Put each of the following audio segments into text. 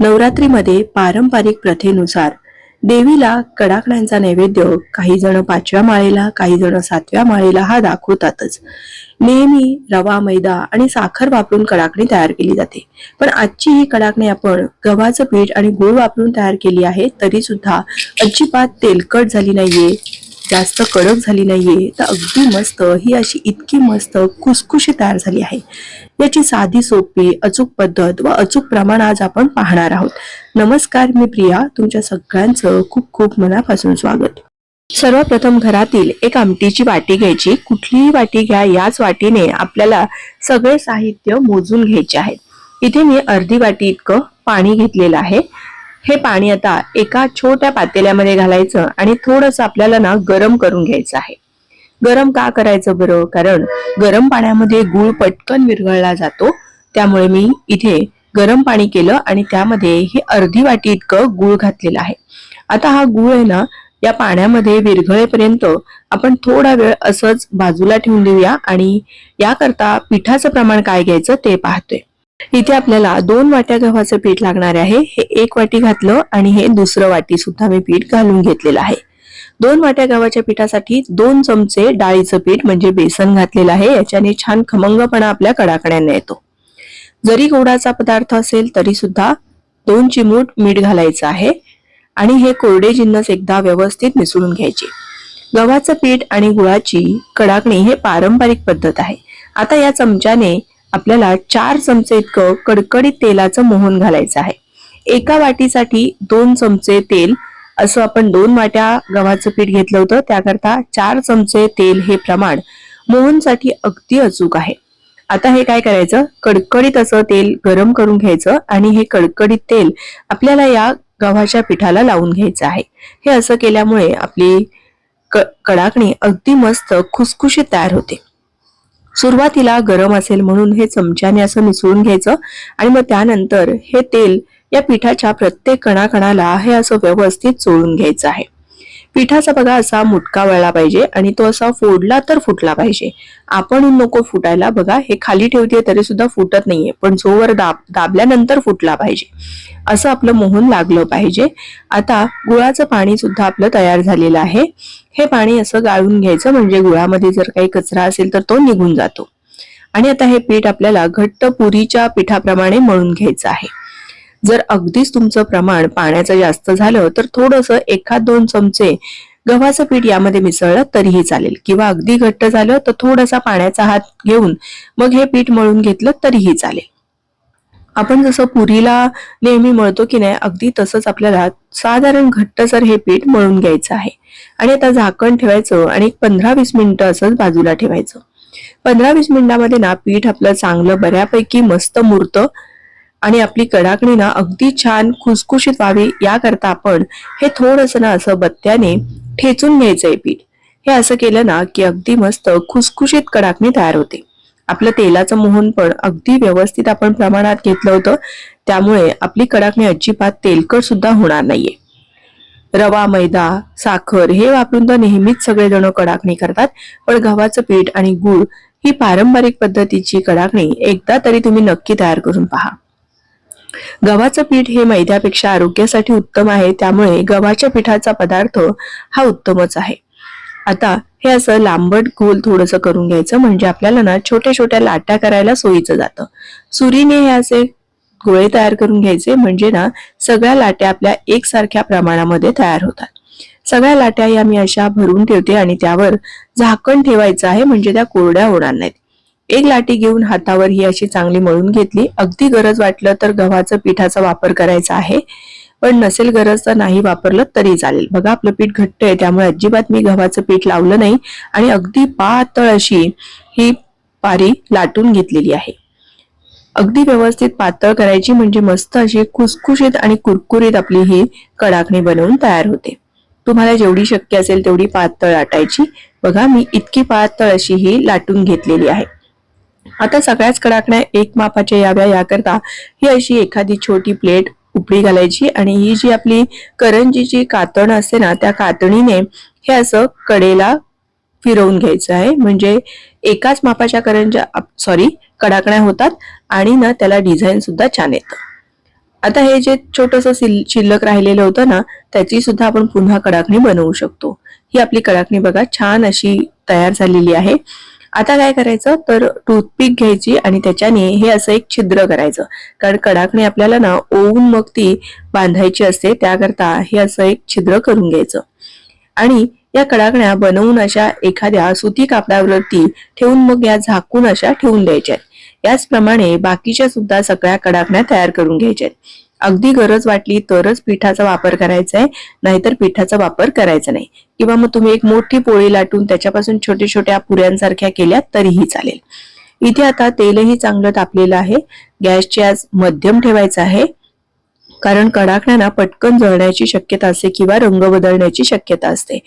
नवरात्रीमध्ये पारंपरिक प्रथेनुसार देवीला कडाकण्यांचा नैवेद्य काही जण पाचव्या माळेला काही जण सातव्या माळेला हा दाखवतातच. नेहमी रवा मैदा आणि साखर वापरून कडाकणी तयार केली जाते. पण आजची ही कडाकणी आपण गव्हाचं पीठ आणि गुळ वापरून तयार केली आहे तरी सुद्धा अजिबात तेलकट झाली नाहीये. जास्त कडक झाली नाहीये तर अगदी मस्त ही अशी इतकी मस्त खुसखुशी तयार झाली आहे. याची साधी सोपी अचूक पद्धत व अचूक प्रमाण आज आपण पाहणार आहोत. नमस्कार मी प्रिया तुमच्या सगळ्यांचं खूप खूप मनापासून स्वागत. सर्वप्रथम घरातील एक आमटीची वाटी घ्यायची. कुठलीही वाटी घ्या याच वाटीने आपल्याला सगळे साहित्य मोजून घ्यायचे आहे. इथे मी अर्धी वाटी इतकं पाणी घेतलेलं आहे. हे पाणी आता एका छोट्या पातेल्यामध्ये घालायचं आणि थोडस आपल्याला ना गरम करून घ्यायचं आहे. गरम का करायचं बरं? कारण गरम पाण्यामध्ये गुळ पटकन विरघळला जातो. त्यामुळे मी इथे गरम पाणी केलं आणि त्यामध्ये हे अर्धी वाटी इतकं गुळ घातलेलं आहे. आता हा गुळ आहे ना या पाण्यामध्ये विरघळेपर्यंत आपण थोडा वेळ असंच बाजूला ठेवून देऊया आणि याकरता पिठाचं प्रमाण काय घ्यायचं ते पाहतोय. इथे आपल्याला दोन वाट्या गव्हाचं पीठ लागणार आहे. हे एक वाटी घातलं आणि हे दुसरं वाटी सुद्धा मी पीठ घालून घेतलेलं आहे. दोन वाट्या गव्हाच्या पिठासाठी दोन चमचे डाळीचं पीठ म्हणजे बेसन घातलेलं आहे. याच्याने छान खमंगपणा आपल्या कडाकड्यांना येतो. जरी गोडाचा पदार्थ असेल तरी सुद्धा दोन चिमूट मीठ घालायचं आहे आणि हे कोरडे जिन्नस एकदा व्यवस्थित मिसळून घ्यायचे. गव्हाचं पीठ आणि गुळाची कडाकणी हे पारंपरिक पद्धत आहे. आता या चमच्याने आपल्याला चार चमचे इतकं कडकडीत तेलाचं मोहन घालायचं आहे. एका वाटीसाठी दोन चमचे तेल असं आपण दोन वाट्या गव्हाचं पीठ घेतलं होतं. त्याकरता चार चमचे तेल हे प्रमाण मोहनसाठी अगदी अचूक आहे. आता हे काय करायचं? कडकडीत असं तेल गरम करून घ्यायचं आणि हे कडकडीत तेल आपल्याला या गव्हाच्या पिठाला लावून घ्यायचं आहे. हे असं केल्यामुळे आपली कडाकणी अगदी मस्त खुसखुशीत तयार होते. सुरुवातीला गरम असेल म्हणून हे चमच्याने असं मिसळून घ्यायचं आणि मग त्यानंतर हे तेल या पिठाच्या प्रत्येक कणाकणाला हे असं व्यवस्थित चोळून घ्यायचं आहे. पिठाचा बघा असा मुटका वळला पाहिजे आणि तो असा फोडला तर फुटला पाहिजे. आपण नको फुटायला. बघा हे खाली ठेवते तरी सुद्धा फुटत नाहीये पण जोवर दाब दाबल्यानंतर फुटला पाहिजे. असं आपलं मोहन लागलं पाहिजे. आता गुळाचं पाणी सुद्धा आपलं तयार झालेलं आहे. हे पाणी असं गाळून घ्यायचं म्हणजे गुळामध्ये जर काही कचरा असेल तर तो निघून जातो. आणि आता हे पीठ आपल्याला घट्ट पुरीच्या पिठाप्रमाणे मळून घ्यायचं आहे. जर अगदीच तुमचं प्रमाण पाण्याचं जास्त झालं तर थोडस एखाद दोन चमचे गव्हाचं पीठ यामध्ये मिसळलं तरीही चालेल. किंवा अगदी घट्ट झालं तर थोडासा पाण्याचा हात घेऊन मग हे पीठ मळून घेतलं तरीही चालेल. आपण जसं पुरीला नेहमी मळतो की नाही अगदी तसंच आपल्याला साधारण घट्टसर हे पीठ मळून घ्यायचं आहे. आणि आता झाकण ठेवायचं आणि पंधरा वीस मिनिटं असंच बाजूला ठेवायचं. पंधरा वीस मिनिटामध्ये ना पीठ आपलं चांगलं बऱ्यापैकी मस्त मुरतं आणि आपली कडाकणी ना अगदी छान खुसखुशीत व्हावी याकरता आपण हे थोडस ना असं बत्त्याने ठेचून घ्यायचंय पीठ. हे असं केलं ना की अगदी मस्त खुसखुशीत कडाकणी तयार होते. आपलं तेलाचं मोहन पण अगदी व्यवस्थित आपण प्रमाणात घेतलं होतं. त्यामुळे आपली कडाकणी अजिबात तेलकट सुद्धा होणार नाहीये. रवा मैदा साखर हे वापरून तर नेहमीच सगळेजण कडाकणी करतात. पण गव्हाचं पीठ आणि गुळ ही पारंपरिक पद्धतीची कडाकणी एकदा तरी तुम्ही नक्की तयार करून पहा. गव्हाचं पीठ हे मैद्यापेक्षा आरोग्यासाठी उत्तम आहे. त्यामुळे गव्हाच्या पिठाचा पदार्थ हा उत्तमच आहे. आता हे असं लांबट गोल थोडस करून घ्यायचं म्हणजे आपल्याला ना छोट्या छोट्या लाट्या करायला सोयीचं जातं. सुरीने हे असे गोळे तयार करून घ्यायचे म्हणजे ना सगळ्या लाट्या आपल्या एकसारख्या प्रमाणामध्ये तयार होतात. सगळ्या लाट्या या मी अशा भरून ठेवते आणि त्यावर झाकण ठेवायचं आहे म्हणजे त्या कोरड्या होणार नाहीत. एक लाटी घेऊन हातावर ही अशी चांगली मळून घेतली. अगदी गरज वाटलं तर गव्हाचं पिठाचा वापर करायचा आहे. पण नसेल गरज तर नाही वापरलं तरी चालेल. बघा आपलं पीठ घट्ट आहे त्यामुळे अजिबात मी गव्हाचं पीठ लावलं नाही. आणि अगदी पातळ अशी ही पारी लाटून घेतलेली आहे. अगदी व्यवस्थित पातळ करायची म्हणजे मस्त अशी खुसखुशीत आणि कुरकुरीत आपली ही कडाकणी बनवून तयार होते. तुम्हाला जेवढी शक्य असेल तेवढी पातळ लाटायची. बघा मी इतकी पातळ अशी ही लाटून घेतलेली आहे. आता सगळ्याच कडाकण्या एक मापाच्या याव्या याकरता ही अशी एखादी छोटी प्लेट उपडी घालायची आणि ही जी आपली करंजीची कातण असते ना त्या कातणीने हे असं कडेला फिरवून घ्यायचं आहे. म्हणजे एकाच मापाच्या करंजा सॉरी कडाकण्या होतात आणि ना त्याला डिझाईन सुद्धा छान येतं. आता हे जे छोटस शिल्लक राहिलेलं होतं ना त्याची सुद्धा आपण पुन्हा कडाकणी बनवू शकतो. ही आपली कडाकणी बघा छान अशी तयार झालेली आहे. आता काय करायचं? तर टूथपिक घ्यायची आणि त्याच्याने हे असं एक छिद्र करायचं. कारण कडाकणी आपल्याला ना ओवून मग ती बांधायची असते त्याकरता हे असं एक छिद्र करून घ्यायचं. आणि या कडाकण्या बनवून अशा एखाद्या सुती कापडावरती ठेवून मग या झाकून अशा ठेवून द्यायच्या याचप्रमाणे बाकीच्या सुद्धा सगळ्या कडाकण्या तयार करून घ्यायच्या अगदी गरज वाटली तरच पिठाचा वापर करायचा आहे नाहीतर पिठाचा वापर करायचा नाही. किंवा मग तुम्ही एक मोठी पोळी लाटून त्याच्यापासून छोट्या छोट्या पुऱ्यांसारख्या केल्या तरीही चालेल. इथे आता तेलही चांगलं तापलेलं आहे. गॅसची आज मध्यम ठेवायचं आहे. कारण कडाकण्याना पटकन जळण्याची शक्यता असते किंवा रंग बदलण्याची शक्यता असते.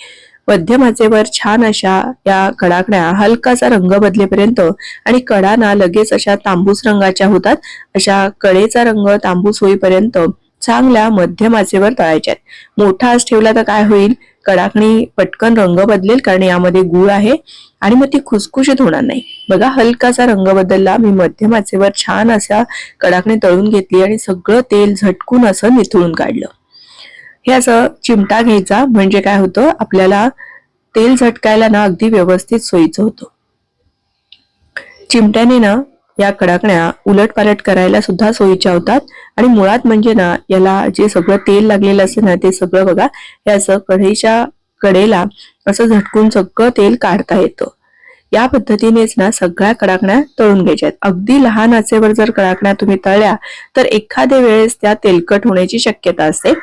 मध्यमाचेवर छान अशा या कडाकण्या हलकासा रंग बदलेपर्यंत आणि कडा ना लगेच अशा तांबूस रंगाच्या होतात. अशा कडेचा रंग तांबूस होईपर्यंत चांगल्या मध्यम आचेवर तळायच्यात मोठा आज ठेवला तर काय होईल? कडाकणी पटकन रंग बदलेल कारण यामध्ये गुळ आहे आणि मग ती खुसखुशीत होणार नाही. बघा हलकासा रंग बदलला मी मध्यमाचेवर छान अशा कडाकणी तळून घेतली आणि सगळं तेल झटकून असं निथळून काढलं. हे असं चिमटा घ्यायचा. म्हणजे काय होतं? आपल्याला तेल झटकायला ना अगदी व्यवस्थित सोयीचं होतं. चिमट्याने ना या कडाकण्या उलटपालट करायला सुद्धा सोयीच्या होतात. आणि मुळात म्हणजे ना याला जे सगळं तेल लागलेलं असतं ना ते सगळं बघा हे असं कढईच्या कडेला असं झटकून सगळं तेल काढता येतं. या पद्धतीनेच ना सगळ्या कडाकण्या तळून घ्यायच्या अगदी लहान आचेवर जर कडाकण्या तुम्ही तळल्या तर एखाद्या वेळेस त्या तेलकट होण्याची शक्यता असते.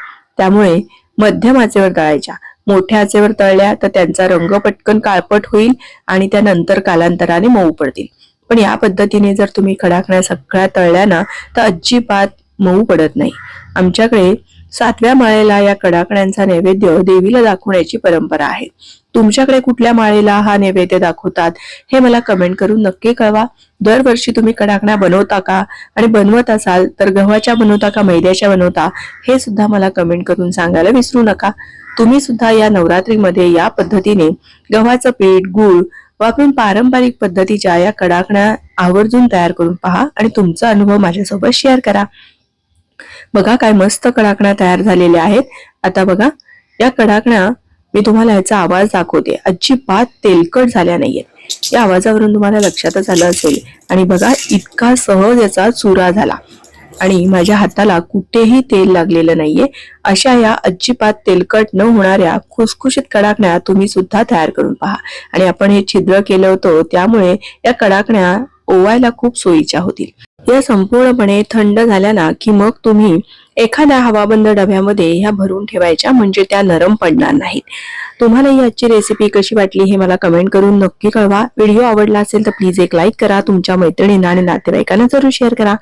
त्यामुळे मध्यम आचेवर तळायच्या. मोठ्या आचेवर तळल्या तर त्यांचा रंग पटकन काळपट होईल आणि त्यानंतर कालांतराने मऊ पडतील. पण या पद्धतीने जर तुम्ही खडाखण्या सगळ्या तळल्या ना तर अजिबात मऊ पडत नाही. आमच्याकडे सातव्या माळेला या कडाकण्यांचा नैवेद्य देवीला दाखवण्याची परंपरा आहे. तुमच्याकडे कुठल्या माळेला हा नैवेद्य दाखवतात हे मला कमेंट करून नक्की कळवा. दरवर्षी तुम्ही कडाकण्या बनवता का? आणि बनवत असाल तर गव्हाच्या बनवता का मैद्याच्या बनवता? हे सुद्धा मला कमेंट करून सांगायला विसरू नका. तुम्ही सुद्धा या नवरात्रीमध्ये या पद्धतीने गव्हाचं पीठ गुळ वापरून पारंपरिक पद्धतीच्या या कडाकण्या आवर्जून तयार करून पहा आणि तुमचा अनुभव माझ्यासोबत शेअर करा. बघा काय मस्त कडाकण्या तयार झालेल्या आहेत. आता बघा या कडाकण्या मी तुम्हाला याचा आवाज दाखवते. अजिबात तेलकट झाल्या नाहीयेत. या आवाजावरून तुम्हाला लक्षातच आलं असेल. आणि बघा इतका सहज याचा चुरा झाला. आणि माझ्या हाताला कुठेही तेल लागलेलं नाहीये. अशा या अजिबात तेलकट न होणाऱ्या खुसखुशीत कडाकण्या तुम्ही सुद्धा तयार करून पहा. आणि आपण हे छिद्र केलं होतं त्यामुळे या कडाकण्या ओवायला खूप सोयीच्या होतील. या संपूर्णपणे थंड झाल्या ना की मग तुम्ही एखाद्या हवाबंद डब्यामध्ये ह्या भरून ठेवायच्या म्हणजे त्या नरम पडणार नाहीत. तुम्हाला ही आजची रेसिपी कशी वाटली हे मला कमेंट करून नक्की कळवा. व्हिडिओ आवडला असेल तर प्लीज एक लाईक करा तुमच्या मैत्रिणींना आणि नातेवाईकांना जरूर शेअर करा.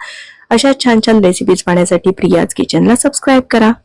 अशा छान छान रेसिपीज पाहण्यासाठी प्रियाज किचनला सबस्क्राईब करा.